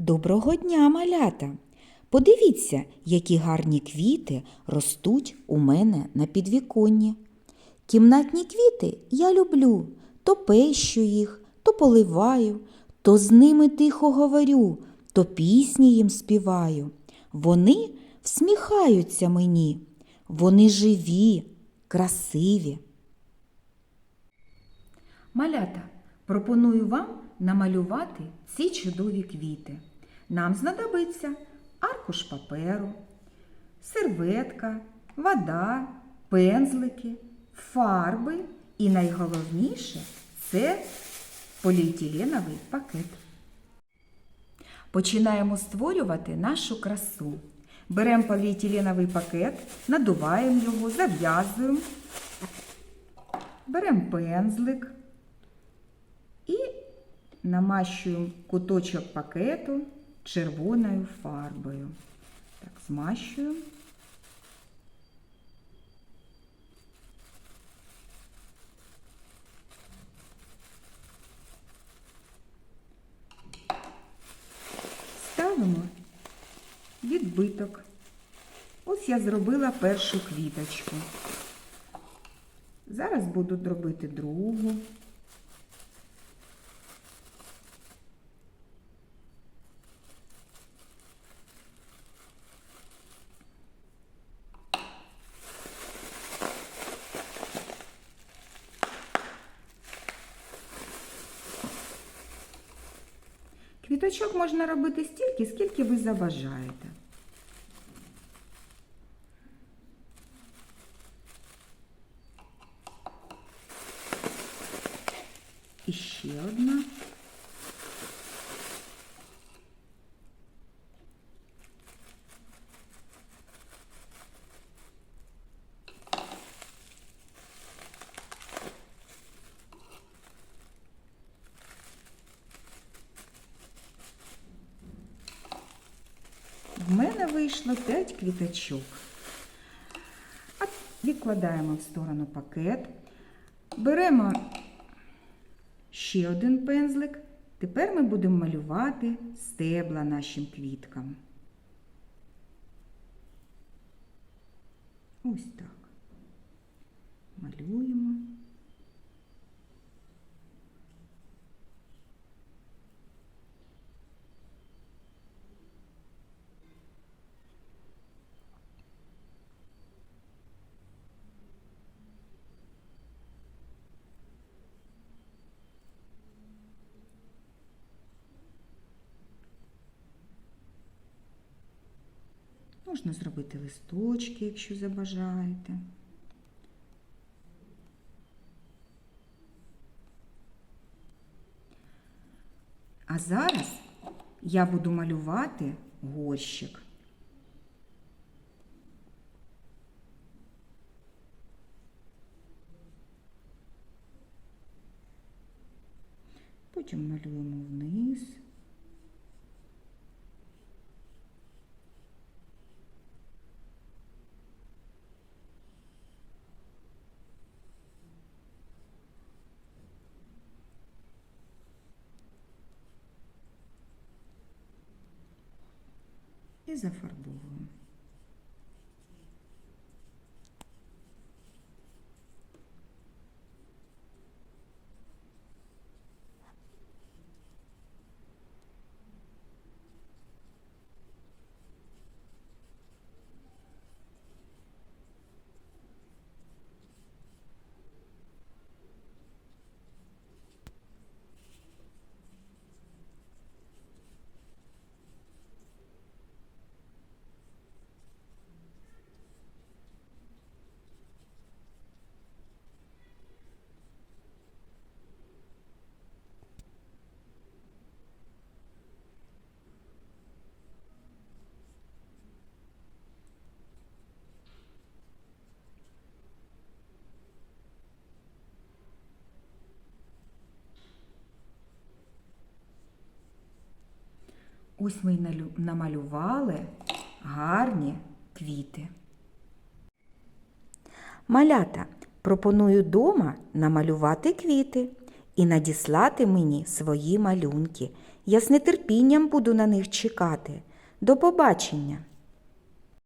Доброго дня, малята! Подивіться, які гарні квіти ростуть у мене на підвіконні. Кімнатні квіти я люблю, то пещу їх, то поливаю, то з ними тихо говорю, то пісні їм співаю. Вони всміхаються мені, вони живі, красиві. Малята, пропоную вам намалювати ці чудові квіти. Нам знадобиться аркуш паперу, серветка, вода, пензлики, фарби і найголовніше це поліетиленовий пакет. Починаємо створювати нашу красу. Беремо поліетиленовий пакет, надуваємо його, зав'язуємо, беремо пензлик і намащуємо куточок пакету червоною фарбою. Так, змащуємо. Ставимо відбиток. Ось я зробила першу квіточку. Зараз буду робити другу. Квіточок можна робити стільки, скільки ви забажаєте. І ще одна. В мене вийшло 5 квіточок. А відкладаємо в сторону пакет. Беремо ще один пензлик. Тепер ми будемо малювати стебла нашим квіткам. Ось так. Малюємо. Можна зробити листочки, якщо забажаєте. А зараз я буду малювати горщик. Потім малюємо вниз. І зафарбовуємо. Ось ми й намалювали гарні квіти. Малята, пропоную дома намалювати квіти і надіслати мені свої малюнки. Я з нетерпінням буду на них чекати. До побачення!